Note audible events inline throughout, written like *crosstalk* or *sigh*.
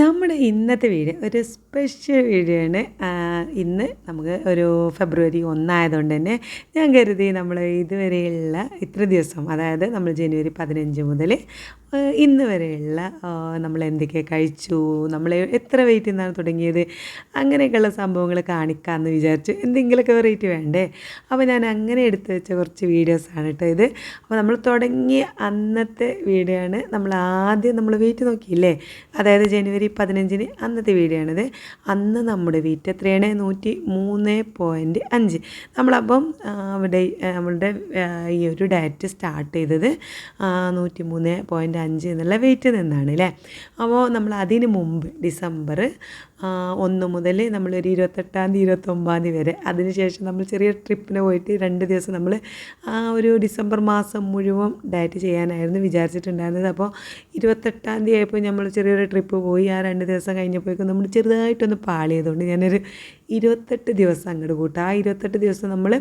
നമ്മുടെ ഇന്നത്തെ വീഡിയോ ഒരു സ്പെഷ്യൽ വീഡിയോ ആണ് ഇന്ന് നമുക്ക് ഒരു ഫെബ്രുവരി ഒന്നായതുകൊണ്ട് തന്നെ ഞാൻ കരുതി നമ്മൾ ഇതുവരെയുള്ള ഇത്ര ദിവസം അതായത് നമ്മൾ ജനുവരി പതിനഞ്ച് മുതൽ ഇന്ന് വരെയുള്ള നമ്മൾ എന്തൊക്കെ കഴിച്ചു നമ്മൾ എത്ര വെയിറ്റ് നിന്നാണ് തുടങ്ങിയത് അങ്ങനെയൊക്കെയുള്ള സംഭവങ്ങൾ കാണിക്കാമെന്ന് വിചാരിച്ചു എന്തെങ്കിലുമൊക്കെ വെറൈറ്റി വേണ്ടേ? അപ്പോൾ ഞാൻ അങ്ങനെ എടുത്തു വെച്ച കുറച്ച് വീഡിയോസാണ് കേട്ടോ ഇത്. അപ്പോൾ നമ്മൾ തുടങ്ങിയ അന്നത്തെ വീഡിയോ ആണ് നമ്മൾ ആദ്യം നമ്മൾ വെയിറ്റ് നോക്കിയില്ലേ? അതായത് ജനുവരി പതിനഞ്ചിന് അന്നത്തെ വീഡിയോ ആണിത് അന്ന് നമ്മുടെ വീറ്റ് എത്രയാണ്? നൂറ്റി മൂന്ന് പോയിന്റ് അഞ്ച്. നമ്മളപ്പം അവിടെ നമ്മളുടെ ഈ ഒരു ഡയറ്റ് സ്റ്റാർട്ട് ചെയ്തത് നൂറ്റി മൂന്ന് പോയിന്റ് അഞ്ച് എന്നുള്ള വെയിറ്റ് നിന്നാണ് അല്ലേ അപ്പോൾ നമ്മൾ അതിന് മുമ്പ് ഡിസംബർ ഒന്ന് മുതൽ നമ്മളൊരു ഇരുപത്തെട്ടാം തീയതി ഇരുപത്തൊമ്പതാം തീയതി വരെ അതിനുശേഷം നമ്മൾ ചെറിയ ട്രിപ്പിന് പോയിട്ട് രണ്ട് ദിവസം നമ്മൾ ഒരു ഡിസംബർ മാസം മുഴുവൻ ഡയറ്റ് ചെയ്യാനായിരുന്നു വിചാരിച്ചിട്ടുണ്ടായിരുന്നത്. അപ്പോൾ ഇരുപത്തെട്ടാം തീയതി ആയപ്പോൾ നമ്മൾ ചെറിയൊരു ട്രിപ്പ് പോയി രണ്ട് ദിവസം കഴിഞ്ഞപ്പോഴേക്കും നമ്മൾ ചെറുതായിട്ടൊന്ന് പാളിയതുകൊണ്ട് ഞാനൊരു ഇരുപത്തെട്ട് ദിവസം അങ്ങോട്ട് കൂട്ടുക ആ ഇരുപത്തെട്ട് ദിവസം നമ്മൾ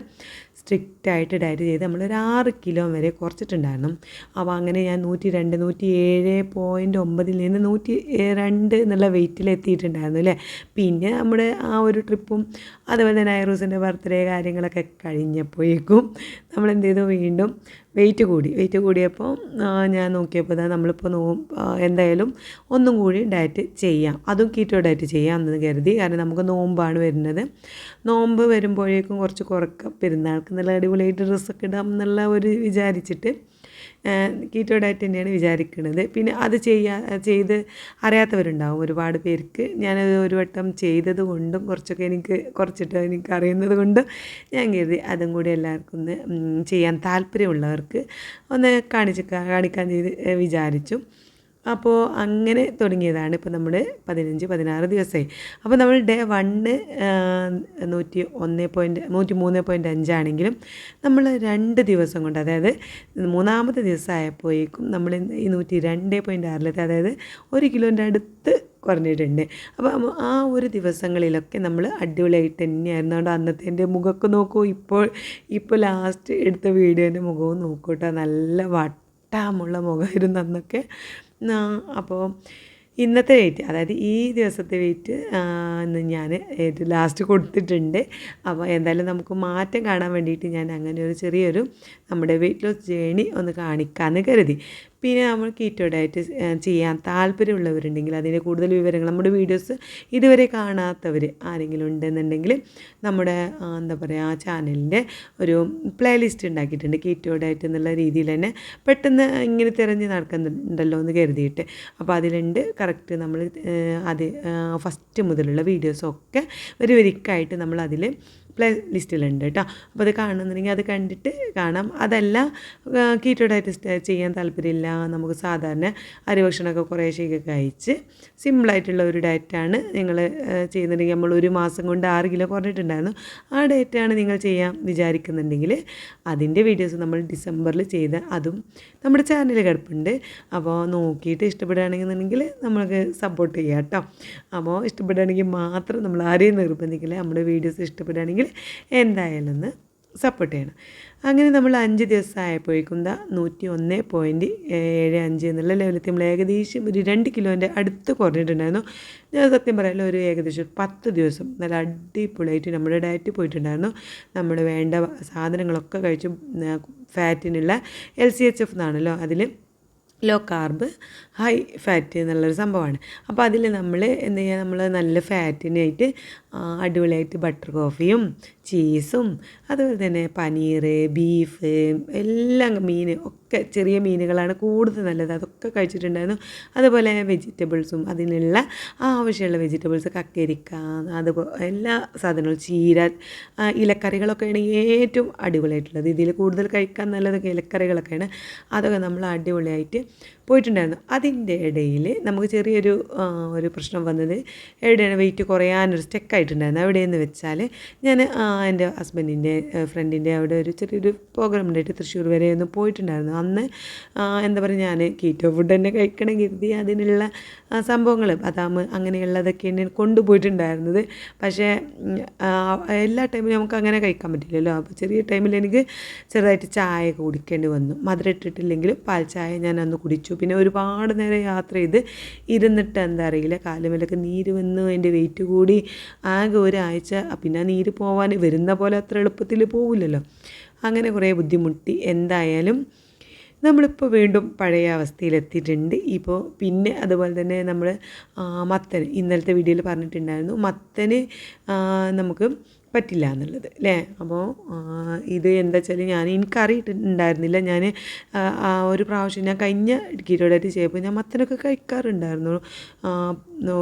സ്ട്രിക്റ്റ് ആയിട്ട് ഡയറ്റ് ചെയ്ത് നമ്മളൊരു ആറ് കിലോ വരെ കുറച്ചിട്ടുണ്ടായിരുന്നു. അപ്പോൾ അങ്ങനെ ഞാൻ നൂറ്റി രണ്ട് നൂറ്റി ഏഴ് പോയിന്റ് ഒമ്പതിൽ നിന്ന് നൂറ്റി രണ്ട് എന്നുള്ള വെയിറ്റിൽ എത്തിയിട്ടുണ്ടായിരുന്നു അല്ലേ? പിന്നെ നമ്മുടെ ആ ഒരു ട്രിപ്പും അതുപോലെ തന്നെ ഐറൂസിന്റെ ബർത്ത്ഡേ കാര്യങ്ങളൊക്കെ കഴിഞ്ഞപ്പോഴേക്കും നമ്മൾ എന്ത് ചെയ്തു? വീണ്ടും വെയിറ്റ് കൂടി. വെയിറ്റ് കൂടിയപ്പോൾ ഞാൻ നോക്കിയപ്പോൾ നമ്മളിപ്പോൾ നോ എന്തായാലും ഒന്നും കൂടി ഡയറ്റ് ചെയ്യാം. അതും കീറ്റോ ഡയറ്റ് ചെയ്യാം എന്ന് കരുതി. കാരണം നമുക്ക് നോമ്പാണ് വരുന്നത്. നോമ്പ് വരുമ്പോഴേക്കും കുറച്ച് കുറക്കാം പെരുന്നാൾക്ക് നല്ല അടിപൊളിയായിട്ട് ഡ്രസ്സൊക്കെ ഇടാം എന്നുള്ള ഒരു വിചാരിച്ചിട്ട് കീറ്റോ ഡയറ്റ് തന്നെയാണ് വിചാരിക്കുന്നത് പിന്നെ അത് ചെയ്യാ ചെയ്ത് അറിയാത്തവരുണ്ടാവും ഒരുപാട് പേർക്ക്. ഞാനത് ഒരു വട്ടം ചെയ്തത് കൊണ്ടും കുറച്ചൊക്കെ എനിക്ക് കുറച്ചിട്ട് എനിക്ക് അറിയുന്നത് കൊണ്ടും ഞാൻ കരുതി അതും കൂടി എല്ലാവർക്കും ഒന്ന് ചെയ്യാൻ താല്പര്യമുള്ളവർക്ക് ഒന്ന് കാണിച്ച് കാണിക്കാൻ ചെയ്ത് വിചാരിച്ചു. അപ്പോൾ അങ്ങനെ തുടങ്ങിയതാണ് ഇപ്പോൾ നമ്മൾ പതിനഞ്ച് പതിനാറ് ദിവസമായി അപ്പോൾ നമ്മൾ ഡേ വണ്ണ് നൂറ്റി ഒന്ന് പോയിന്റ് നൂറ്റി മൂന്ന് പോയിന്റ് അഞ്ചാണെങ്കിലും നമ്മൾ രണ്ട് ദിവസം കൊണ്ട് അതായത് മൂന്നാമത്തെ ദിവസമായപ്പോഴേക്കും നമ്മൾ ഈ നൂറ്റി രണ്ട് പോയിന്റ് ആറിലെത്തി അതായത് ഒരു കിലോന്റെ അടുത്ത് കുറഞ്ഞിട്ടുണ്ട്. അപ്പോൾ ആ ഒരു ദിവസങ്ങളിലൊക്കെ നമ്മൾ അടിപൊളിയായിട്ട് തന്നെയായിരുന്നു. അതുകൊണ്ട് അന്നത്തെ എന്റെ മുഖമൊക്കെ നോക്കൂ. ഇപ്പോൾ ഇപ്പോൾ ലാസ്റ്റ് എടുത്ത വീഡിയോന്റെ മുഖവും നോക്കൂട്ടോ നല്ല വട്ടാമുള്ള മുഖമായിരുന്നു അന്നൊക്കെ. അപ്പോൾ ഇന്നത്തെ വെയിറ്റ് അതായത് ഈ ദിവസത്തെ വെയിറ്റ് ഇന്ന് ഞാൻ ലാസ്റ്റ് കൊടുത്തിട്ടുണ്ട്. അപ്പോൾ എന്തായാലും നമുക്ക് മാറ്റം കാണാൻ വേണ്ടിയിട്ട് ഞാൻ അങ്ങനെ ഒരു ചെറിയൊരു നമ്മുടെ വെയിറ്റ് ലോസ് ജേണി ഒന്ന് കാണിക്കാമെന്ന് കരുതി. പിന്നെ നമ്മൾ കീറ്റോ ഡയറ്റ് ചെയ്യാൻ താല്പര്യമുള്ളവരുണ്ടെങ്കിൽ അതിന്റെ കൂടുതൽ വിവരങ്ങൾ നമ്മുടെ വീഡിയോസ് ഇതുവരെ കാണാത്തവർ ആരെങ്കിലും ഉണ്ടെന്നുണ്ടെങ്കിൽ നമ്മുടെ എന്താ പറയുക ആ ചാനലിന്റെ ഒരു പ്ലേലിസ്റ്റ് ഉണ്ടാക്കിയിട്ടുണ്ട്. കീറ്റോ ഡയറ്റ് എന്നുള്ള രീതിയിൽ തന്നെ പെട്ടെന്ന് ഇങ്ങനെ തിരഞ്ഞ് നടക്കുന്നുണ്ടല്ലോ എന്ന് കരുതിയിട്ട്. അപ്പോൾ അതിലുണ്ട് കറക്റ്റ് നമ്മൾ അത് ഫസ്റ്റ് മുതലുള്ള വീഡിയോസൊക്കെ ഒരു വരിക്കായിട്ട് നമ്മൾ അതിൽ പ്ലേ ലിസ്റ്റിലുണ്ട് കേട്ടോ അപ്പോൾ അത് കാണുന്നുണ്ടെങ്കിൽ അത് കണ്ടിട്ട് കാണാം. അതല്ല കീറ്റോ ഡയറ്റ് ചെയ്യാൻ താല്പര്യമില്ല. നമുക്ക് സാധാരണ അരിഭക്ഷണമൊക്കെ കുറേശ്ശെയൊക്കെ കഴിച്ച് സിമ്പിളായിട്ടുള്ള ഒരു ഡയറ്റാണ് നിങ്ങൾ ചെയ്യുന്നുണ്ടെങ്കിൽ. നമ്മൾ ഒരു മാസം കൊണ്ട് ആറ് കിലോ കുറഞ്ഞിട്ടുണ്ടായിരുന്നു. ആ ഡയറ്റാണ് നിങ്ങൾ ചെയ്യാൻ വിചാരിക്കുന്നുണ്ടെങ്കിൽ അതിന്റെ വീഡിയോസ് നമ്മൾ ഡിസംബറിൽ ചെയ്ത അതും നമ്മുടെ ചാനലിൽ കിടപ്പുണ്ട്. അപ്പോൾ നോക്കിയിട്ട് ഇഷ്ടപ്പെടുകയാണെന്നുണ്ടെങ്കിൽ നമ്മൾക്ക് സപ്പോർട്ട് ചെയ്യാം കേട്ടോ അപ്പോൾ ഇഷ്ടപ്പെടുകയാണെങ്കിൽ മാത്രം നമ്മൾ ആരെയും നിർബന്ധിക്കില്ല. നമ്മുടെ വീഡിയോസ് ഇഷ്ടപ്പെടുകയാണെങ്കിൽ എന്തായാലും ഒന്ന് സപ്പോർട്ട് ചെയ്യണം. അങ്ങനെ നമ്മൾ അഞ്ച് ദിവസം ആയപ്പോഴേക്കും ദാ നൂറ്റി ഒന്ന് പോയിന്റ് ഏഴ് അഞ്ച് എന്നുള്ള ലെവലെത്തി നമ്മൾ ഏകദേശം ഒരു രണ്ട് കിലോന്റെ അടുത്ത് കുറഞ്ഞിട്ടുണ്ടായിരുന്നു. ഞാൻ സത്യം പറയാമല്ലോ ഒരു ഏകദേശം പത്ത് ദിവസം നല്ല അടിപൊളിയായിട്ട് നമ്മുടെ ഡയറ്റ് പോയിട്ടുണ്ടായിരുന്നു. നമ്മൾ വേണ്ട സാധനങ്ങളൊക്കെ കഴിച്ചു ഫാറ്റിനുള്ള എൽ സി എച്ച് എഫ് എന്നാണല്ലോ അതിൽ ലോ കാർബ് ഹൈ ഫാറ്റ് എന്നുള്ളൊരു സംഭവമാണ്. അപ്പോൾ അതിൽ നമ്മൾ എന്ത് ചെയ്യുക നമ്മൾ നല്ല ഫാറ്റിനായിട്ട് അടിപൊളിയായിട്ട് ബട്ടർ കോഫിയും ചീസും അതുപോലെ തന്നെ പനീർ ബീഫ് എല്ലാം മീൻ ഒക്കെ ചെറിയ മീനുകളാണ് കൂടുതൽ നല്ലത്. അതൊക്കെ കഴിച്ചിട്ടുണ്ടായിരുന്നു. അതുപോലെ വെജിറ്റബിൾസും അതിനുള്ള ആവശ്യമുള്ള വെജിറ്റബിൾസ് കക്കരിക്ക അതുപോലെ എല്ലാ സാധനങ്ങളും ചീര ഇലക്കറികളൊക്കെയാണ് ഏറ്റവും അടിപൊളിയായിട്ടുള്ളത്. ഇതിൽ കൂടുതൽ കഴിക്കാൻ നല്ലതൊക്കെ ഇലക്കറികളൊക്കെയാണ്. അതൊക്കെ നമ്മൾ അടിപൊളിയായിട്ട് പോയിട്ടുണ്ടായിരുന്നു. അതിന്റെ ഇടയിൽ നമുക്ക് ചെറിയൊരു ഒരു പ്രശ്നം വന്നത് എവിടെയാണ് വെയിറ്റ് കുറയാനൊരു സ്റ്റെക്കായിട്ടുണ്ടായിരുന്നു എവിടെയെന്ന് വെച്ചാൽ ഞാൻ എന്റെ ഹസ്ബൻഡിന്റെ ഫ്രണ്ടിന്റെ അവിടെ ഒരു ചെറിയൊരു പ്രോഗ്രാം ഉണ്ടായിട്ട് തൃശ്ശൂർ വരെ ഒന്ന് പോയിട്ടുണ്ടായിരുന്നു. അന്ന് എന്താ പറയുക ഞാൻ കീറ്റോ ഫുഡ് തന്നെ കഴിക്കണം കരുതി അതിനുള്ള സംഭവങ്ങൾ. ബദാം അങ്ങനെയുള്ളതൊക്കെ ഞാൻ കൊണ്ടുപോയിട്ടുണ്ടായിരുന്നത്. പക്ഷേ എല്ലാ ടൈമിലും നമുക്ക് അങ്ങനെ കഴിക്കാൻ പറ്റില്ലല്ലോ. അപ്പോൾ ചെറിയ ടൈമിൽ എനിക്ക് ചെറുതായിട്ട് ചായ കുടിക്കേണ്ടി വന്നു. മധുരം ഇട്ടിട്ടില്ലെങ്കിലും പാൽ ചായ ഞാൻ അന്ന് കുടിച്ചു. പിന്നെ ഒരുപാട് നേരം യാത്ര ചെയ്ത് ഇരുന്നിട്ട് എന്താ അറിയില്ല കാലുമേലൊക്കെ നീര് വന്നു അതിന്റെ വെയിറ്റ് കൂടി ആകെ ഒരാഴ്ച പിന്നെ ആ നീര് പോവാൻ വരുന്ന പോലെ അത്ര എളുപ്പത്തിൽ പോവില്ലല്ലോ. അങ്ങനെ കുറേ ബുദ്ധിമുട്ടി. എന്തായാലും നമ്മളിപ്പോൾ വീണ്ടും പഴയ അവസ്ഥയിലെത്തിയിട്ടുണ്ട്. ഇപ്പോൾ പിന്നെ അതുപോലെ തന്നെ നമ്മൾ മത്തൻ ഇന്നലത്തെ വീഡിയോയിൽ പറഞ്ഞിട്ടുണ്ടായിരുന്നു. മത്തന് നമുക്ക് പറ്റില്ല എന്നുള്ളത് അല്ലേ അപ്പോൾ ഇത് എന്താ വെച്ചാൽ ഞാൻ എനിക്കറിയിട്ടുണ്ടായിരുന്നില്ല. ഞാൻ ആ ഒരു പ്രാവശ്യം ഞാൻ കഴിഞ്ഞ ഇടുക്കിയിലോടായിട്ട് ചെയ്യുമ്പോൾ ഞാൻ മത്തനൊക്കെ കഴിക്കാറുണ്ടായിരുന്നു.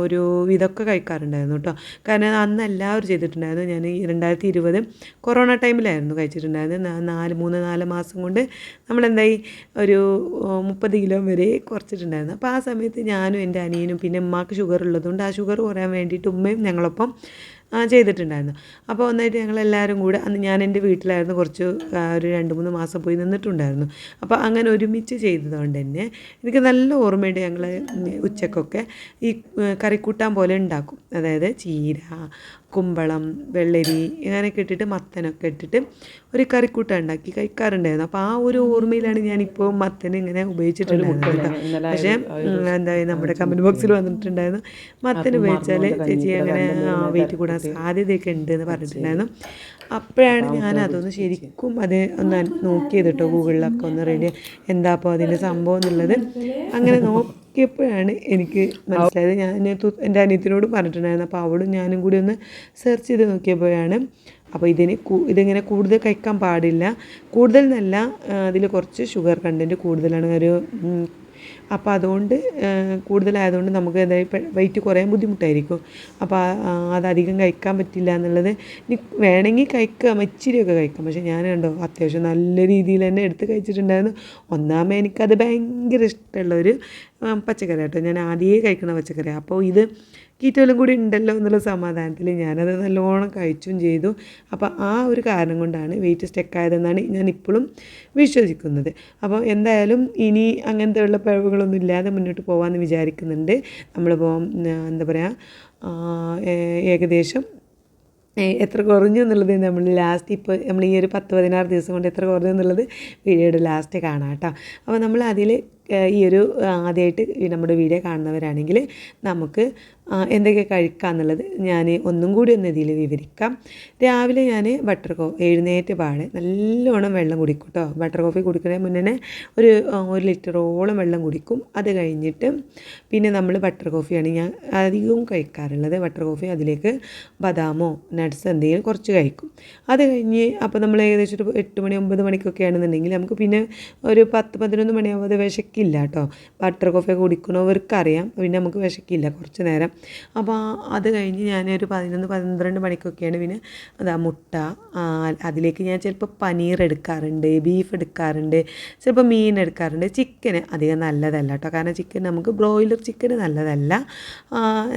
ഒരു ഇതൊക്കെ കഴിക്കാറുണ്ടായിരുന്നു കേട്ടോ. കാരണം അന്ന് എല്ലാവരും ചെയ്തിട്ടുണ്ടായിരുന്നു. ഞാൻ രണ്ടായിരത്തി ഇരുപത് കൊറോണ ടൈമിലായിരുന്നു കഴിച്ചിട്ടുണ്ടായിരുന്നത്. നാല് മൂന്ന് നാല് മാസം കൊണ്ട് നമ്മളെന്തായി? ഒരു മുപ്പത് കിലോ വരെ കുറച്ചിട്ടുണ്ടായിരുന്നു. അപ്പോൾ ആ സമയത്ത് ഞാനും എന്റെ അനിയനും പിന്നെ ഉമ്മാക്ക് ഷുഗർ ഉള്ളതുകൊണ്ട് ആ ഷുഗർ കുറയാൻ വേണ്ടിയിട്ട് ഉമ്മയും ഞങ്ങളൊപ്പം ചെയ്തിട്ടുണ്ടായിരുന്നു. അപ്പോൾ ഒന്നായിട്ട് ഞങ്ങളെല്ലാവരും കൂടെ അന്ന് ഞാൻ എന്റെ വീട്ടിലായിരുന്നു കുറച്ച് ഒരു രണ്ട് മൂന്ന് മാസം പോയി നിന്നിട്ടുണ്ടായിരുന്നു. അപ്പോൾ അങ്ങനെ ഒരുമിച്ച് ചെയ്തതുകൊണ്ട് തന്നെ എനിക്ക് നല്ല ഓർമ്മയുണ്ട് ഞങ്ങൾ ഉച്ചക്കൊക്കെ ഈ കറിക്കൂട്ടാൻ പോലെ ഉണ്ടാക്കും. അതായത് ചീര കുമ്പളം വെള്ളരി ഇങ്ങനെയൊക്കെ ഇട്ടിട്ട് മത്തനൊക്കെ ഇട്ടിട്ട് ഒരു കറിക്കൂട്ടം ഉണ്ടാക്കി കഴിക്കാറുണ്ടായിരുന്നു. അപ്പോൾ ആ ഒരു ഓർമ്മയിലാണ് ഞാനിപ്പോൾ മത്തൻ ഇങ്ങനെ ഉപയോഗിച്ചിട്ടുണ്ടായിരുന്നത് പക്ഷേ എന്താ നമ്മുടെ കമന്റ് ബോക്സിൽ വന്നിട്ടുണ്ടായിരുന്നു. മത്തൻ ഉപയോഗിച്ചാൽ ചേച്ചി അങ്ങനെ വെയിറ്റ് കൂടാൻ സാധ്യതയൊക്കെ ഉണ്ട് എന്ന് പറഞ്ഞിട്ടുണ്ടായിരുന്നു. അപ്പോഴാണ് ഞാൻ അതൊന്ന് ശരിക്കും അത് ഒന്ന് നോക്കിയത് കേട്ടോ ഗൂഗിളിലൊക്കെ ഒന്ന് റെഡി എന്താ അപ്പോൾ അതിന്റെ സംഭവം എന്നുള്ളത്. അങ്ങനെ നോക്കിയപ്പോഴാണ് എനിക്ക് മനസ്സിലായത്. ഞാൻ എന്റെ അനിയത്തിനോട് പറഞ്ഞിട്ടുണ്ടായിരുന്നു. അപ്പോൾ അവളും ഞാനും കൂടി ഒന്ന് സെർച്ച് ചെയ്ത് നോക്കിയപ്പോഴാണ് അപ്പോൾ ഇതിന് ഇതിങ്ങനെ കൂടുതൽ കഴിക്കാൻ പാടില്ല. കൂടുതൽ എന്നല്ല അതിൽ കുറച്ച് ഷുഗർ കണ്ടന്റ് കൂടുതലാണ് ഒരു അപ്പോൾ അതുകൊണ്ട് കൂടുതലായതുകൊണ്ട് നമുക്ക് എന്തായാലും വെയിറ്റ് കുറയാൻ ബുദ്ധിമുട്ടായിരിക്കും. അപ്പോൾ അതധികം കഴിക്കാൻ പറ്റില്ല എന്നുള്ളത് ഇനി വേണമെങ്കിൽ കഴിക്കാം ഇച്ചിരിയൊക്കെ കഴിക്കാം. പക്ഷേ ഞാൻ കണ്ടോ അത്യാവശ്യം നല്ല രീതിയിൽ തന്നെ എടുത്ത് കഴിച്ചിട്ടുണ്ടായിരുന്നു. ഒന്നാമത് എനിക്കത് ഭയങ്കര ഇഷ്ടമുള്ള ഒരു ആ, പച്ചക്കറി കേട്ടോ. ഞാൻ ആദ്യമേ കഴിക്കുന്ന പച്ചക്കറി. അപ്പോൾ ഇത് കീറ്റോലും കൂടി ഉണ്ടല്ലോ എന്നുള്ള സമാധാനത്തിൽ ഞാനത് നല്ലോണം കഴിച്ചും ചെയ്തു. അപ്പോൾ ആ ഒരു കാരണം കൊണ്ടാണ് വെയിറ്റ് സ്റ്റെക്കായതെന്നാണ് ഞാൻ ഇപ്പോഴും വിശ്വസിക്കുന്നത്. അപ്പോൾ എന്തായാലും ഇനി അങ്ങനത്തെ ഉള്ള പിഴവുകളൊന്നും ഇല്ലാതെ മുന്നോട്ട് പോകാമെന്ന് വിചാരിക്കുന്നുണ്ട്. നമ്മളിപ്പോൾ എന്താ പറയുക ഏകദേശം എത്ര കുറഞ്ഞു എന്നുള്ളത് നമ്മൾ ലാസ്റ്റ് ഇപ്പോൾ നമ്മൾ ഈ ഒരു പത്ത് പതിനാറ് ദിവസം കൊണ്ട് എത്ര കുറഞ്ഞു എന്നുള്ളത് വീഡിയോയുടെ ലാസ്റ്റ് കാണാം കേട്ടോ. അപ്പോൾ നമ്മൾ അതിൽ ഈ ഒരു ആദ്യമായിട്ട് നമ്മുടെ വീഡിയോ കാണുന്നവരാണെങ്കിൽ നമുക്ക് എന്തൊക്കെ കഴിക്കാം എന്നുള്ളത് ഞാൻ ഒന്നും കൂടി ഒന്ന് ഇതിൽ വിവരിക്കാം. രാവിലെ ഞാൻ ബട്ടർ കോ എഴുന്നേറ്റ് പാടെ നല്ലോണം വെള്ളം കുടിക്കും കേട്ടോ ബട്ടർ കോഫി കുടിക്കുന്നതിന് മുന്നേ ഒരു ഒരു ലിറ്ററോളം വെള്ളം കുടിക്കും. അത് കഴിഞ്ഞിട്ട് പിന്നെ നമ്മൾ ബട്ടർ കോഫിയാണ് ഞാൻ അധികവും കഴിക്കാറുള്ളത്. ബട്ടർ കോഫി അതിലേക്ക് ബദാമോ നട്ട്സ് എന്തെങ്കിലും കുറച്ച് കഴിക്കും. അത് കഴിഞ്ഞ് അപ്പോൾ നമ്മൾ ഏകദേശം ഒരു എട്ട് മണി ഒമ്പത് മണിക്കൊക്കെ ആണെന്നുണ്ടെങ്കിൽ നമുക്ക് പിന്നെ ഒരു പത്ത് പതിനൊന്ന് മണിയാവുമ്പോൾ അത് വിശക്കില്ല കേട്ടോ. ബട്ടർ കോഫി അറിയാം പിന്നെ നമുക്ക് വിശക്കില്ല കുറച്ച് നേരം. അപ്പോൾ അത് കഴിഞ്ഞ് ഞാനൊരു പതിനൊന്ന് പന്ത്രണ്ട് മണിക്കൊക്കെയാണ് പിന്നെ അതാ മുട്ട അതിലേക്ക് ഞാൻ ചിലപ്പോൾ പനീർ എടുക്കാറുണ്ട് ബീഫ് എടുക്കാറുണ്ട് ചിലപ്പോൾ മീൻ എടുക്കാറുണ്ട്. ചിക്കൻ അധികം നല്ലതല്ല കേട്ടോ. കാരണം ചിക്കൻ നമുക്ക് ബ്രോയിലർ ചിക്കൻ നല്ലതല്ല.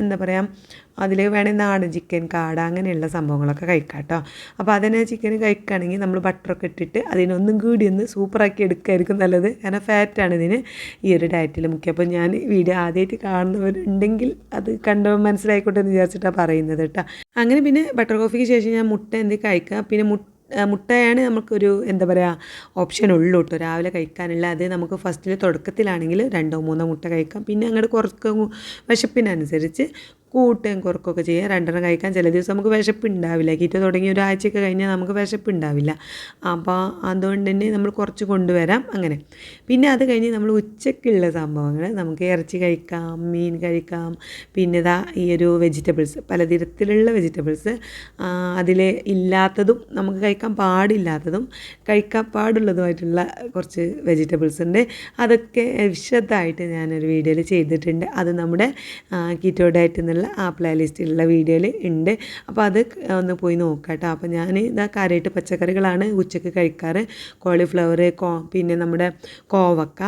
എന്താ പറയുക അതിൽ വേണമെങ്കിൽ നാടൻ ചിക്കൻ കാട അങ്ങനെയുള്ള സംഭവങ്ങളൊക്കെ കഴിക്കാം കേട്ടോ അപ്പോൾ അതിനെ ചിക്കൻ കഴിക്കുകയാണെങ്കിൽ നമ്മൾ ബട്ടറൊക്കെ ഇട്ടിട്ട് അതിനൊന്നും കൂടി ഒന്ന് സൂപ്പറാക്കി എടുക്കുകയായിരിക്കും നല്ലത്. കാരണം ഫാറ്റാണ് ഇതിന്. ഈ ഒരു ഡയറ്റിൽ മുഖ്യം. അപ്പോൾ ഞാൻ വീഡിയോ ആദ്യമായിട്ട് കാണുന്നവരുണ്ടെങ്കിൽ അത് കണ്ട മനസ്സിലായിക്കോട്ടെ എന്ന് വിചാരിച്ചിട്ടാണ് പറയുന്നത് കേട്ടോ അങ്ങനെ പിന്നെ ബട്ടർ കോഫിക്ക് ശേഷം ഞാൻ മുട്ട എന്ത് കഴിക്കുക പിന്നെ മുട്ട മുട്ടയാണ് നമുക്കൊരു എന്താ പറയുക ഓപ്ഷൻ ഉള്ളൂ കേട്ടോ രാവിലെ കഴിക്കാനുള്ള അത് നമുക്ക് ഫസ്റ്റിൽ തുടക്കത്തിലാണെങ്കിൽ രണ്ടോ മൂന്നോ മുട്ട കഴിക്കാം. പിന്നെ അങ്ങോട്ട് കുറച്ച് വിശപ്പിനനുസരിച്ച് കൂട്ടുകയും കുറക്കുകയൊക്കെ ചെയ്യാം. രണ്ടെണ്ണം കഴിക്കാൻ ചില ദിവസം നമുക്ക് വിശപ്പ് ഉണ്ടാവില്ല കീറ്റോ തുടങ്ങി ഒരാഴ്ചയൊക്കെ കഴിഞ്ഞാൽ നമുക്ക് വിശപ്പ് ഉണ്ടാവില്ല അപ്പോൾ അതുകൊണ്ട് തന്നെ നമ്മൾ കുറച്ച് കൊണ്ടുവരാം അങ്ങനെ. പിന്നെ അത് കഴിഞ്ഞ് നമ്മൾ ഉച്ചയ്ക്കുള്ള സംഭവങ്ങൾ. നമുക്ക് ഇറച്ചി കഴിക്കാം മീൻ കഴിക്കാം. പിന്നെ ഇതാ ഈ ഒരു വെജിറ്റബിൾസ് പലതരത്തിലുള്ള വെജിറ്റബിൾസ്. അതിൽ ഇല്ലാത്തതും നമുക്ക് കഴിക്കാൻ പാടില്ലാത്തതും കഴിക്കാൻ പാടുള്ളതുമായിട്ടുള്ള കുറച്ച് വെജിറ്റബിൾസ് ഉണ്ട്. അതൊക്കെ വിശദമായിട്ട് ഞാനൊരു വീഡിയോയിൽ ചെയ്തിട്ടുണ്ട്. അത് നമ്മുടെ കീറ്റോ ഡയറ്റ് എന്നുള്ള ആ പ്ലേലിസ്റ്റിലുള്ള വീഡിയോയിൽ ഉണ്ട് അപ്പോൾ അത് ഒന്ന് പോയി നോക്കാം കേട്ടോ അപ്പോൾ ഞാൻ ഇതാ കാര്യമായിട്ട് പച്ചക്കറികളാണ് ഉച്ചയ്ക്ക് കഴിക്കാറ്. കോളിഫ്ലവർ കോ പിന്നെ നമ്മുടെ കോവക്ക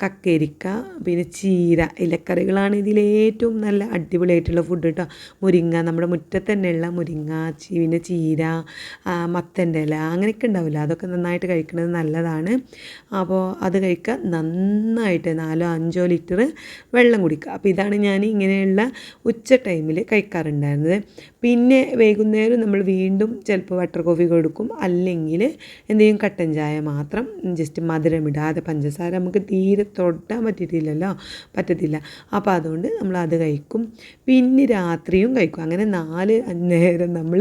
കക്കരിക്ക പിന്നെ ചീര ഇലക്കറികളാണ് ഇതിൽ ഏറ്റവും നല്ല അടിപൊളിയായിട്ടുള്ള ഫുഡ് കേട്ടോ മുരിങ്ങ നമ്മുടെ മുറ്റത്ത് തന്നെയുള്ള മുരിങ്ങ പിന്നെ ചീര മത്തന്റെ ഇല അങ്ങനെയൊക്കെ ഉണ്ടാവില്ല? അതൊക്കെ നന്നായിട്ട് കഴിക്കുന്നത് നല്ലതാണ്. അപ്പോൾ അത് കഴിക്കുക. നന്നായിട്ട് നാലോ അഞ്ചോ ലിറ്റർ വെള്ളം കുടിക്കുക. അപ്പോൾ ഇതാണ് ഞാൻ ഇങ്ങനെയുള്ള ഉച്ച ടൈമിൽ കഴിക്കാറുണ്ടായിരുന്നത്. പിന്നെ വൈകുന്നേരം നമ്മൾ വീണ്ടും ചിലപ്പോൾ വാട്ടർ കോഫി കൊടുക്കും അല്ലെങ്കിൽ എന്തെങ്കിലും കട്ടൻ ചായ മാത്രം ജസ്റ്റ് മധുരമിടാതെ പഞ്ചസാര നമുക്ക് തീരെ തീരെ തൊട്ടാൻ പറ്റിയിട്ടില്ലല്ലോ. പറ്റത്തില്ല. അപ്പോൾ അതുകൊണ്ട് നമ്മൾ അത് കഴിക്കും. പിന്നെ രാത്രിയും കഴിക്കും. അങ്ങനെ നാല് നേരം നമ്മൾ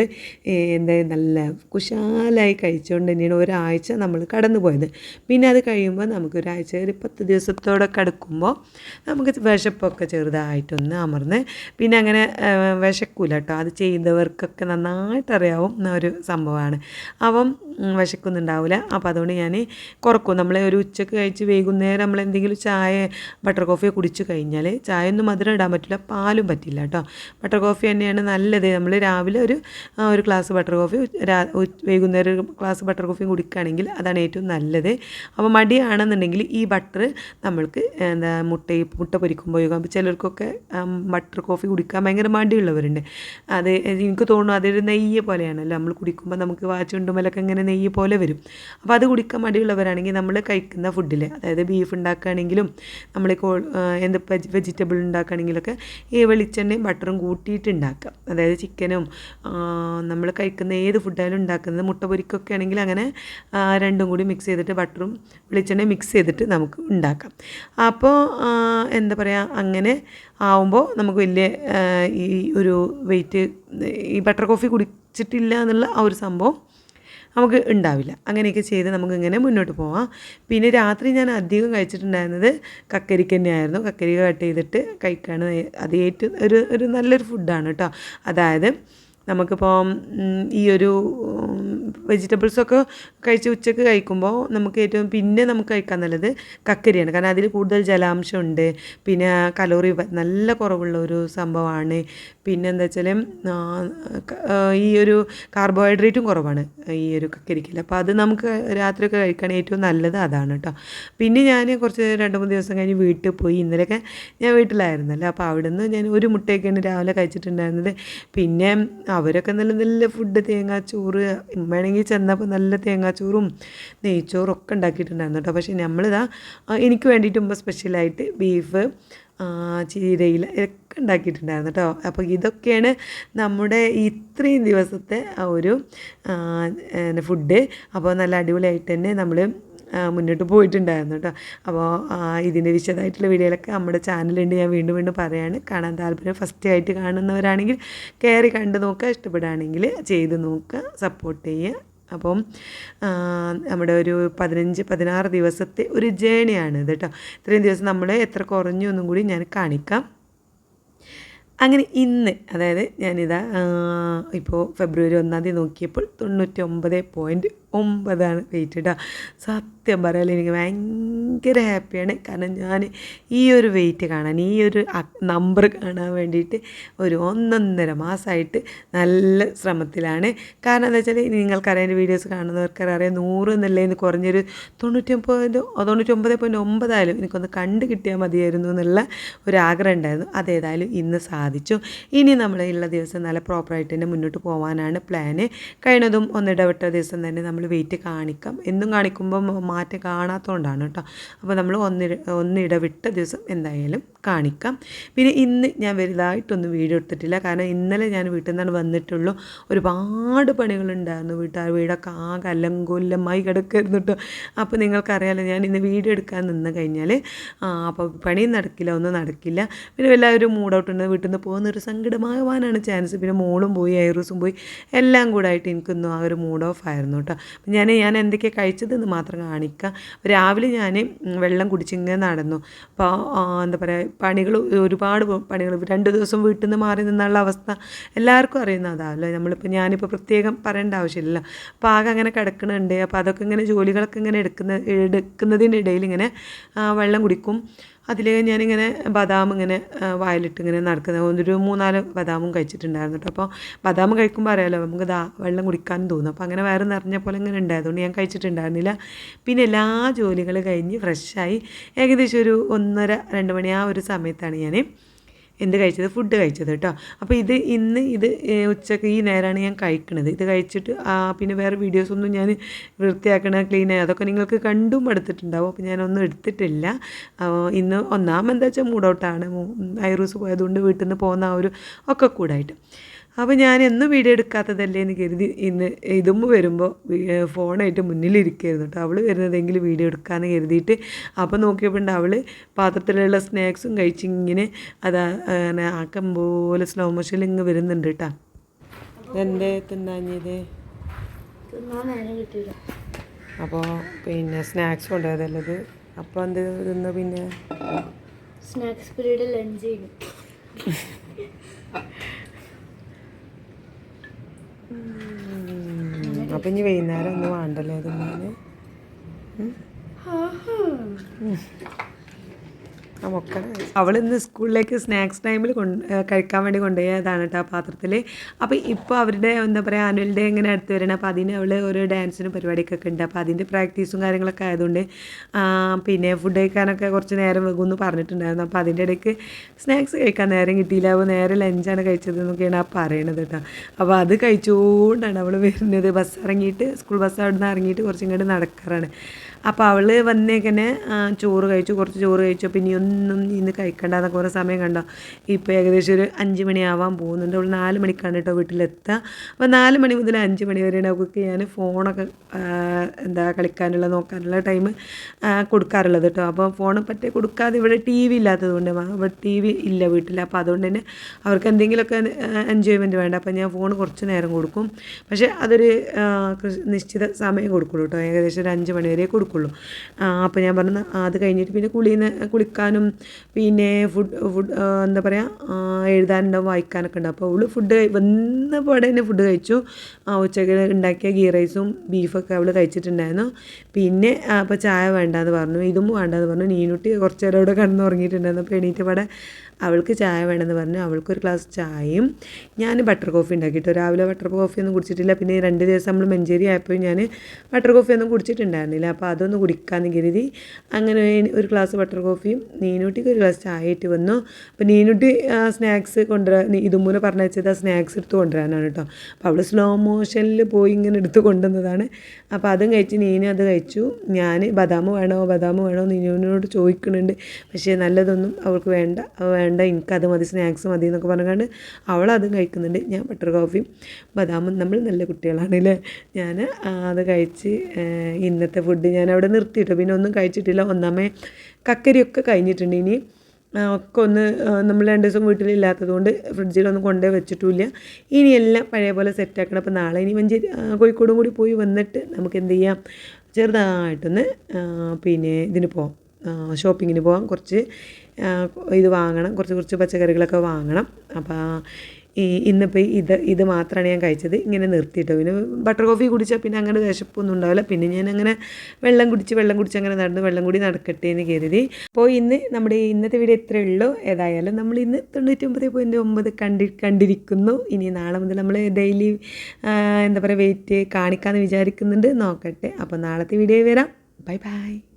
എന്താ നല്ല കുശാലായി കഴിച്ചുകൊണ്ട് തന്നെയാണ് ഒരാഴ്ച നമ്മൾ കടന്നു പോയത് പിന്നെ അത് കഴിയുമ്പോൾ നമുക്ക് ഒരാഴ്ച ഒരു പത്ത് ദിവസത്തോടെ കിടക്കുമ്പോൾ നമുക്ക് വിശപ്പൊക്കെ ചെറുതായിട്ടൊന്ന് അമർന്ന് പിന്നെ അങ്ങനെ വിശക്കൂല കേട്ടോ. അത് ചെയ്തവർക്കൊക്കെ നന്നായിട്ട് അറിയാവും ഒരു സംഭവമാണ്. അപ്പം വിശക്കൊന്നും വിശക്കുന്നുണ്ടാവില്ല അപ്പോൾ അതുകൊണ്ട് ഞാൻ കുറക്കും. നമ്മൾ ഒരു ഉച്ചയ്ക്ക് കഴിച്ച് വൈകുന്നേരം നമ്മൾ എന്തെങ്കിലും ചായ ബട്ടർ കോഫിയോ കുടിച്ചു കഴിഞ്ഞാൽ ചായ ഒന്നും മധുരം ഇടാൻ പറ്റില്ല പാലും പറ്റില്ല കേട്ടോ ബട്ടർ കോഫി തന്നെയാണ് നല്ലത്. നമ്മൾ രാവിലെ ഒരു ഒരു ഗ്ലാസ് ബട്ടർ കോഫി വൈകുന്നേരം ഒരു ഗ്ലാസ് ബട്ടർ കോഫിയും കുടിക്കുകയാണെങ്കിൽ അതാണ് ഏറ്റവും നല്ലത്. അപ്പോൾ മടിയാണെന്നുണ്ടെങ്കിൽ ഈ ബട്ടർ നമ്മൾക്ക് എന്താ മുട്ട മുട്ട പൊരിക്കുമ്പോൾ അപ്പോൾ ചിലർക്കൊക്കെ ബട്ടർ കോഫി കുടിക്കാൻ ഭയങ്കര മടിയുള്ളവരുണ്ട്. അത് എനിക്ക് തോന്നുന്നു അതൊരു നെയ്യ് പോലെയാണല്ലോ. നമ്മൾ കുടിക്കുമ്പോൾ നമുക്ക് വാച്ചുണ്ടുമലൊക്കെ ഇങ്ങനെ നെയ്യ് പോലെ വരും. അപ്പോൾ അത് കുടിക്കാൻ മടിയുള്ളവരാണെങ്കിൽ നമ്മൾ കഴിക്കുന്ന ഫുഡിൽ അതായത് ബീഫ് ഉണ്ടാക്കുകയാണെങ്കിലും നമ്മൾ കോ എന്ത് വെജിറ്റബിൾ ഉണ്ടാക്കുകയാണെങ്കിലൊക്കെ ഈ വെളിച്ചെണ്ണയും ബട്ടറും കൂട്ടിയിട്ട് ഉണ്ടാക്കാം. അതായത് ചിക്കനും നമ്മൾ കഴിക്കുന്ന ഏത് ഫുഡായാലും ഉണ്ടാക്കുന്നത് മുട്ട പൊരിക്കൊക്കെ ആണെങ്കിൽ അങ്ങനെ രണ്ടും കൂടി മിക്സ് ചെയ്തിട്ട് ബട്ടറും വെളിച്ചെണ്ണയും മിക്സ് ചെയ്തിട്ട് നമുക്ക് ഉണ്ടാക്കാം. അപ്പോൾ എന്താ പറയുക അങ്ങനെ ആവുമ്പോൾ നമുക്ക് വലിയ ഈ ഒരു വെയിറ്റ് ഈ ബട്ടർ കോഫി കുടിച്ചിട്ടില്ല എന്നുള്ള ആ ഒരു സംഭവം നമുക്ക് ഉണ്ടാവില്ല. അങ്ങനെയൊക്കെ ചെയ്ത് നമുക്ക് ഇങ്ങനെ മുന്നോട്ട് പോവാം. പിന്നെ രാത്രി ഞാൻ അധികം കഴിച്ചിട്ടുണ്ടായിരുന്നത് കക്കരിക്ക തന്നെയായിരുന്നു. കക്കരിക്ക കട്ട് ചെയ്തിട്ട് കഴിക്കുകയാണ് അത് ഏറ്റവും ഒരു ഒരു നല്ലൊരു ഫുഡാണ് കേട്ടോ. അതായത് നമുക്കിപ്പോൾ ഈ ഒരു വെജിറ്റബിൾസൊക്കെ കഴിച്ച് ഉച്ചയ്ക്ക് കഴിക്കുമ്പോൾ നമുക്ക് ഏറ്റവും പിന്നെ നമുക്ക് കഴിക്കാൻ നല്ലത് കക്കരിയാണ്. കാരണം അതിൽ കൂടുതൽ ജലാംശമുണ്ട് പിന്നെ കലോറി നല്ല കുറവുള്ള ഒരു സംഭവമാണ്. പിന്നെ എന്താ വെച്ചാൽ ഈ ഒരു കാർബോഹൈഡ്രേറ്റും കുറവാണ് ഈ ഒരു കക്കരിക്കൽ അപ്പോൾ അത് നമുക്ക് രാത്രിയൊക്കെ കഴിക്കാൻ ഏറ്റവും നല്ലത് അതാണ് കേട്ടോ പിന്നെ ഞാൻ കുറച്ച് രണ്ട് മൂന്ന് ദിവസം കഴിഞ്ഞ് വീട്ടിൽ പോയി. ഇന്നലെയൊക്കെ ഞാൻ വീട്ടിലായിരുന്നല്ലോ. അപ്പോൾ അവിടുന്ന് ഞാൻ ഒരു മുട്ടയൊക്കെയാണ് രാവിലെ കഴിച്ചിട്ടുണ്ടായിരുന്നത്. പിന്നെ അവരൊക്കെ നല്ല നല്ല ഫുഡ് തേങ്ങാച്ചോറ് വേണമെങ്കിൽ ചെന്നപ്പോൾ നല്ല തേങ്ങാച്ചോറും നെയ്ച്ചോറും ഒക്കെ ഉണ്ടാക്കിയിട്ടുണ്ടായിരുന്നു കേട്ടോ പക്ഷേ നമ്മളിതാ എനിക്ക് വേണ്ടിയിട്ട് ഉമ്മ സ്പെഷ്യലായിട്ട് ബീഫ് ചീരയിൽ ഒക്കെ ഉണ്ടാക്കിയിട്ടുണ്ടായിരുന്നു കേട്ടോ അപ്പോൾ ഇതൊക്കെയാണ് നമ്മുടെ ഇത്രയും ദിവസത്തെ ഒരു ഫുഡ് അപ്പോൾ നല്ല അടിപൊളിയായിട്ട് തന്നെ നമ്മൾ മുന്നോട്ട് പോയിട്ടുണ്ടായിരുന്നു കേട്ടോ അപ്പോൾ ഇതിന്റെ വിശദമായിട്ടുള്ള വീഡിയോയിലൊക്കെ നമ്മുടെ ചാനലുണ്ട് ഞാൻ വീണ്ടും വീണ്ടും പറയാണ്. കാണാൻ താല്പര്യം ഫസ്റ്റ് ആയിട്ട് കാണുന്നവരാണെങ്കിൽ കയറി കണ്ടു നോക്കുക. ഇഷ്ടപ്പെടുകയാണെങ്കിൽ ചെയ്ത് നോക്കുക. സപ്പോർട്ട് ചെയ്യുക. അപ്പം നമ്മുടെ ഒരു പതിനഞ്ച് പതിനാറ് ദിവസത്തെ ഒരു ജേണിയാണ് ഇത് കേട്ടോ ഇത്രയും ദിവസം നമ്മൾ എത്ര കുറഞ്ഞു എന്നും കൂടി ഞാൻ കാണിക്കാം. അങ്ങനെ ഇന്ന് അതായത് ഞാനിതാ ഇപ്പോൾ ഫെബ്രുവരി ഒന്നാം തീയതി നോക്കിയപ്പോൾ തൊണ്ണൂറ്റി ഒമ്പത് പോയിന്റ് ഒമ്പതാണ് വെയിറ്റ് കേട്ടോ സത്യം പറയാലോ എനിക്ക് ഭയങ്കര ഹാപ്പിയാണ്. കാരണം ഞാൻ ഈ ഒരു വെയിറ്റ് കാണാൻ ഈ ഒരു നമ്പർ കാണാൻ വേണ്ടിയിട്ട് ഒരു ഒന്നൊന്നര മാസമായിട്ട് നല്ല ശ്രമത്തിലാണ്. കാരണം എന്താ വെച്ചാൽ നിങ്ങൾക്കറിയാം എന്റെ വീഡിയോസ് കാണുന്നവർക്കറിയാം നൂറ് എന്നുള്ളതിന് കുറഞ്ഞൊരു തൊണ്ണൂറ്റി ഒമ്പത് തൊണ്ണൂറ്റി ഒമ്പത് പോയിന്റ് ഒമ്പതായാലും എനിക്കൊന്ന് കണ്ട് കിട്ടിയാൽ മതിയായിരുന്നു എന്നുള്ള ഒരു ആഗ്രഹം ഉണ്ടായിരുന്നു. അതേതായാലും ഇന്ന് സാധിച്ചു. ഇനി നമ്മൾ ഉള്ള ദിവസം നല്ല പ്രോപ്പറായിട്ട് തന്നെ മുന്നോട്ട് പോകാനാണ് പ്ലാന് കഴിഞ്ഞതും ഒന്നിടവിട്ട ദിവസം തന്നെ നമ്മൾ വെയിറ്റ് കാണിക്കാം. എന്നും കാണിക്കുമ്പോൾ മാറ്റം കാണാത്തതുകൊണ്ടാണ് കേട്ടോ അപ്പോൾ നമ്മൾ ഒന്നിട ഒന്നിടവിട്ട ദിവസം എന്തായാലും കാണിക്കാം. പിന്നെ ഇന്ന് ഞാൻ വലുതായിട്ടൊന്നും വീഡിയോ എടുത്തിട്ടില്ല. കാരണം ഇന്നലെ ഞാൻ വീട്ടിൽ നിന്നാണ് വന്നിട്ടുള്ളൂ. ഒരുപാട് പണികളുണ്ടായിരുന്നു വീട്ടുകാർ വീടൊക്കെ ആകെ അലങ്കൊല്ലമായി കിടക്കായിരുന്നു കേട്ടോ അപ്പോൾ നിങ്ങൾക്കറിയാലോ ഞാൻ ഇന്ന് വീഡിയോ എടുക്കാൻ നിന്ന് കഴിഞ്ഞാൽ അപ്പോൾ പണിയും നടക്കില്ല ഒന്നും നടക്കില്ല. പിന്നെ എല്ലാവരും മൂഡ് ഔട്ട് ഉണ്ട്. വീട്ടിൽ നിന്ന് പോകുന്ന ഒരു സങ്കടമാകാനാണ് ചാൻസ് പിന്നെ മോളും പോയി ഐറൂസും പോയി എല്ലാം കൂടായിട്ട് എനിക്കൊന്നും ആ ഒരു മൂഡ് ഓഫ് ആയിരുന്നു കേട്ടോ ഞാൻ ഞാൻ എന്തൊക്കെയാണ് കഴിച്ചതെന്ന് മാത്രം കാണിക്കാം. രാവിലെ ഞാൻ വെള്ളം കുടിച്ചിങ്ങനെ നടന്നു. അപ്പോൾ എന്താ പറയുക പണികൾ ഒരുപാട് പണികൾ രണ്ട് ദിവസം വീട്ടിൽ നിന്ന് മാറി നിന്നുള്ള അവസ്ഥ എല്ലാവർക്കും അറിയുന്നതാണല്ലോ നമ്മളിപ്പോൾ ഞാനിപ്പോൾ പ്രത്യേകം പറയേണ്ട ആവശ്യമില്ല അപ്പോൾ ആകെ അങ്ങനെ കിടക്കണുണ്ട്. അപ്പോൾ അതൊക്കെ ഇങ്ങനെ ജോലികളൊക്കെ ഇങ്ങനെ എടുക്കുന്ന എടുക്കുന്നതിനിടയിൽ ഇങ്ങനെ വെള്ളം കുടിക്കും. അതിൽ ഞാനിങ്ങനെ ബദാം ഇങ്ങനെ വായിലിട്ട് ഇങ്ങനെ നടക്കുന്ന ഒരു മൂന്നാൽ ബദാമും കഴിച്ചിട്ടുണ്ടായിരുന്നു കേട്ടോ. അപ്പോൾ ബദാം കഴിക്കുമ്പോൾ അറിയാമല്ലോ നമുക്ക് ദാ വെള്ളം കുടിക്കാനും തോന്നും. അപ്പോൾ അങ്ങനെ വയറ് നിറഞ്ഞ പോലെ ഇങ്ങനെ ഉണ്ടായതുകൊണ്ട് ഞാൻ കഴിച്ചിട്ടുണ്ടായിരുന്നില്ല. പിന്നെ എല്ലാ ജോലികൾ കഴിഞ്ഞ് ഫ്രഷായി ഏകദേശം ഒരു ഒന്നര രണ്ട് മണി ആ ഒരു സമയത്താണ് ഞാൻ എന്ത് കഴിച്ചത്? ഫുഡ് കഴിച്ചത് കേട്ടോ അപ്പോൾ ഇത് ഇന്ന് ഇത് ഉച്ചയ്ക്ക് ഈ നേരമാണ് ഞാൻ കഴിക്കണത്. ഇത് കഴിച്ചിട്ട് പിന്നെ വേറെ വീഡിയോസ് ഒന്നും ഞാൻ വൃത്തിയാക്കണ ക്ലീൻ അതൊക്കെ നിങ്ങൾക്ക് കണ്ടും എടുത്തിട്ടുണ്ടാവും. അപ്പോൾ ഞാനൊന്നും എടുത്തിട്ടില്ല. ഇന്ന് ഒന്നാമെന്താ വെച്ചാൽ മൂഡ് ഔട്ടാണ് ഐറൂസ് പോയതുകൊണ്ട് വീട്ടിൽ നിന്ന് പോകുന്ന ആ ഒരു ഒക്കെ കൂടായിട്ട്. അപ്പോൾ ഞാൻ എന്നും വീഡിയോ എടുക്കാത്തതല്ലേ എന്ന് കരുതി ഇന്ന് ഇതും വരുമ്പോൾ ഫോണായിട്ട് മുന്നിലിരിക്കുകയായിരുന്നു കേട്ടോ അവൾ വരുന്നതെങ്കിൽ വീഡിയോ എടുക്കാമെന്ന് കരുതിയിട്ട് അപ്പോൾ നോക്കിയപ്പോണ്ട് അവൾ പാത്രത്തിലുള്ള സ്നാക്സും കഴിച്ച് ഇങ്ങനെ അതാ ആക്കം പോലെ സ്ലോ മോഷനിൽ ഇങ്ങ് വരുന്നുണ്ട് കേട്ടോ എന്തേ തിന്നാഞ്ഞത്? അപ്പോൾ പിന്നെ സ്നാക്സ് കൊണ്ടുപോയതല്ലത് അപ്പോൾ എന്ത് തിന്നു പിന്നെ? സ്നാക്സ് പീരീഡ് ലഞ്ച് ചെയ്യും. *laughs* അപ്പം ഇനി വൈകുന്നേരം ഒന്നും വേണ്ടല്ലോ തിന്നാൻ മക്കളെ അവൾ ഇന്ന് സ്കൂളിലേക്ക് സ്നാക്സ് ടൈമിൽ കൊണ്ട് കഴിക്കാൻ വേണ്ടി കൊണ്ടുപോയതാണ് കേട്ടോ ആ പാത്രത്തിൽ അപ്പോൾ ഇപ്പോൾ അവരുടെ എന്താ പറയുക ആനുവൽ ഡേ ഇങ്ങനെ അടുത്ത് വരണം. അപ്പോൾ അതിന് അവൾ ഒരു ഡാൻസിനും പരിപാടിക്കൊക്കെ ഉണ്ട്. അപ്പോൾ അതിന്റെ പ്രാക്ടീസും കാര്യങ്ങളൊക്കെ ആയതുകൊണ്ട് പിന്നെ ഫുഡ് കഴിക്കാനൊക്കെ കുറച്ച് നേരം വെക്കുമെന്ന് പറഞ്ഞിട്ടുണ്ടായിരുന്നു. അപ്പോൾ അതിന്റെ ഇടയ്ക്ക് സ്നാക്സ് കഴിക്കാൻ നേരം കിട്ടിയില്ല. അപ്പോൾ നേരെ ലഞ്ചാണ് കഴിച്ചത് എന്നൊക്കെയാണ് ആ പറയണത് കേട്ടോ അപ്പോൾ അത് കഴിച്ചുകൊണ്ടാണ് അവൾ വരുന്നത്. ബസ് ഇറങ്ങിയിട്ട് സ്കൂൾ ബസ് അവിടെ നിന്ന് ഇറങ്ങിയിട്ട് കുറച്ചും ഇങ്ങോട്ട് നടക്കാറാണ്. അപ്പോൾ അവൾ വന്നേക്കന്നെ ചോറ് കഴിച്ചു. കുറച്ച് ചോറ് കഴിച്ചു. ഇനി ഒന്നും ഇന്ന് കഴിക്കണ്ട എന്നൊക്കെ കുറേ സമയം കണ്ടോ. ഇപ്പോൾ ഏകദേശം ഒരു അഞ്ച് മണിയാവാൻ പോകുന്നുണ്ട്. അവൾ നാല് മണിക്കാണ് കേട്ടോ വീട്ടിലെത്തുക. അപ്പോൾ നാല് മണി മുതൽ അഞ്ച് മണി വരെ അവൾക്ക് ഞാൻ ഫോണൊക്കെ എന്താ കളിക്കാനുള്ള നോക്കാനുള്ള ടൈം കൊടുക്കാറുള്ളത് കേട്ടോ. അപ്പോൾ ഫോൺ പറ്റേ കൊടുക്കാതെ ഇവിടെ ടി വി ഇല്ലാത്തത് കൊണ്ട് ഇവിടെ ടി വി ഇല്ല വീട്ടിൽ അപ്പോൾ അതുകൊണ്ട് തന്നെ അവർക്ക് എന്തെങ്കിലുമൊക്കെ എൻജോയ്മെന്റ് വേണ്ട. അപ്പോൾ ഞാൻ ഫോൺ കുറച്ച് നേരം കൊടുക്കും. പക്ഷേ അതൊരു നിശ്ചിത സമയം കൊടുക്കുള്ളൂ കേട്ടോ. ഏകദേശം ഒരു അഞ്ച് മണി വരെ കൊടുക്കുള്ളൂ. അപ്പോൾ ഞാൻ പറഞ്ഞു "ആ, അത് കഴിഞ്ഞിട്ട് പിന്നെ കുളിന്ന് കുളിക്കാനും പിന്നെ ഫുഡ് ഫുഡ് എന്താ പറയുക എഴുതാനുണ്ടാവും വായിക്കാനൊക്കെ ഉണ്ടാവും. അപ്പോൾ അവൾ ഫുഡ് വന്ന പാടെ തന്നെ ഫുഡ് കഴിച്ചു. ഉച്ചയ്ക്ക് ഉണ്ടാക്കിയ ഗീ റൈസും ബീഫൊക്കെ അവൾ കഴിച്ചിട്ടുണ്ടായിരുന്നു. പിന്നെ അപ്പോൾ ചായ വേണ്ടാന്ന് പറഞ്ഞു ഇതും വേണ്ടാന്ന് പറഞ്ഞു. നീനുട്ടി കുറച്ച് നേരം ഇവിടെ കിടന്ന് ഉറങ്ങിയിട്ടുണ്ടായിരുന്നു അപ്പോൾ എണീറ്റ് പാടെ അവൾക്ക് ചായ വേണമെന്ന് പറഞ്ഞു. അവൾക്കൊരു ഗ്ലാസ് ചായയും ഞാൻ ബട്ടർ കോഫി ഉണ്ടാക്കിയിട്ട്. രാവിലെ ബട്ടർ കോഫി ഒന്നും കുടിച്ചിട്ടില്ല. പിന്നെ രണ്ട് ദിവസം നമ്മൾ മഞ്ചേരി ആയപ്പോൾ ഞാൻ ബട്ടർ കോഫി ഒന്നും കുടിച്ചിട്ടുണ്ടായിരുന്നില്ല. അപ്പോൾ അതൊന്ന് കുടിക്കാമെന്ന് കരുതി അങ്ങനെ ഒരു ഗ്ലാസ് ബട്ടർ കോഫിയും നീനൂട്ടിക്ക് ഒരു ഗ്ലാസ് ചായ ഇട്ട് വന്നു. അപ്പോൾ നീനൂട്ടി സ്നാക്സ് കൊണ്ടുവരാൻ ഇതുമൂലം വെച്ചത് ആ സ്നാക്സ് എടുത്ത് കൊണ്ടുവരാനാണ് കേട്ടോ. അപ്പോൾ അവൾ സ്ലോ മോഷനിൽ പോയി ഇങ്ങനെ എടുത്ത് കൊണ്ടുവന്നതാണ്. അപ്പോൾ അതും കഴിച്ച് നീനും അത് കഴിച്ചു. ഞാൻ ബദാം വേണോ ബദാം വേണോ നീനുവിനോട് ചോദിക്കുന്നുണ്ട്. പക്ഷേ നല്ലതൊന്നും അവൾക്ക് വേണ്ട അവ വേണ്ട എനിക്കത് മതി സ്നാക്സ് മതി എന്നൊക്കെ പറഞ്ഞുകൊണ്ട് അവളതും കഴിക്കുന്നുണ്ട്. ഞാൻ ബട്ടർ കോഫിയും ബദാമും നമ്മൾ നല്ല കുട്ടികളാണ് അല്ലേ ഞാൻ അത് കഴിച്ച് ഇന്നത്തെ ഫുഡ് ഞാൻ അവിടെ നിർത്തിയിട്ടു. പിന്നെ ഒന്നും കഴിച്ചിട്ടില്ല. ഒന്നാമേ കക്കരിയൊക്കെ കഴിഞ്ഞിട്ടുണ്ട് ഇനി. ഒക്കെ ഒന്ന് നമ്മൾ രണ്ട് ദിവസം വീട്ടിലില്ലാത്തത് കൊണ്ട് ഫ്രിഡ്ജിലൊന്നും കൊണ്ടേ വെച്ചിട്ടുമില്ല. ഇനി എല്ലാം പഴയ പോലെ സെറ്റാക്കണം അപ്പോൾ നാളെ ഇനി മഞ്ചേരി കോഴിക്കോടും കൂടി പോയി വന്നിട്ട് നമുക്ക് എന്ത് ചെയ്യാം? ചെറുതായിട്ടൊന്ന് പിന്നെ ഇതിന് പോവാം. ഷോപ്പിങ്ങിന് പോകാം കുറച്ച് ഇത് വാങ്ങണം. കുറച്ച് കുറച്ച് പച്ചക്കറികളൊക്കെ വാങ്ങണം. അപ്പോൾ ഈ ഇന്നിപ്പോൾ ഇത് ഇത് മാത്രമാണ് ഞാൻ കഴിച്ചത്. ഇങ്ങനെ നിർത്തിയിട്ടോ പിന്നെ ബട്ടർ കോഫി കുടിച്ചാൽ പിന്നെ അങ്ങനെ വിശപ്പൊന്നും ഉണ്ടാവില്ല. പിന്നെ ഞാൻ അങ്ങനെ വെള്ളം കുടിച്ച് വെള്ളം കുടിച്ച് അങ്ങനെ നടന്ന് വെള്ളം കൂടി നടക്കട്ടെ എന്ന് കരുതി. അപ്പോൾ ഇന്ന് നമ്മുടെ ഇന്നത്തെ വീഡിയോ ഇത്രയേ ഉള്ളൂ. ഏതായാലും നമ്മൾ ഇന്ന് തൊണ്ണൂറ്റൊമ്പത് പോയിന്റ് ഒമ്പത് കണ്ടി കണ്ടിരിക്കുന്നു. ഇനി നാളെ മുതൽ നമ്മൾ ഡെയിലി എന്താ പറയുക വെയിറ്റ് കാണിക്കാമെന്ന് വിചാരിക്കുന്നുണ്ട്. നോക്കട്ടെ. അപ്പോൾ നാളത്തെ വീഡിയോ വരാം. Bye bye.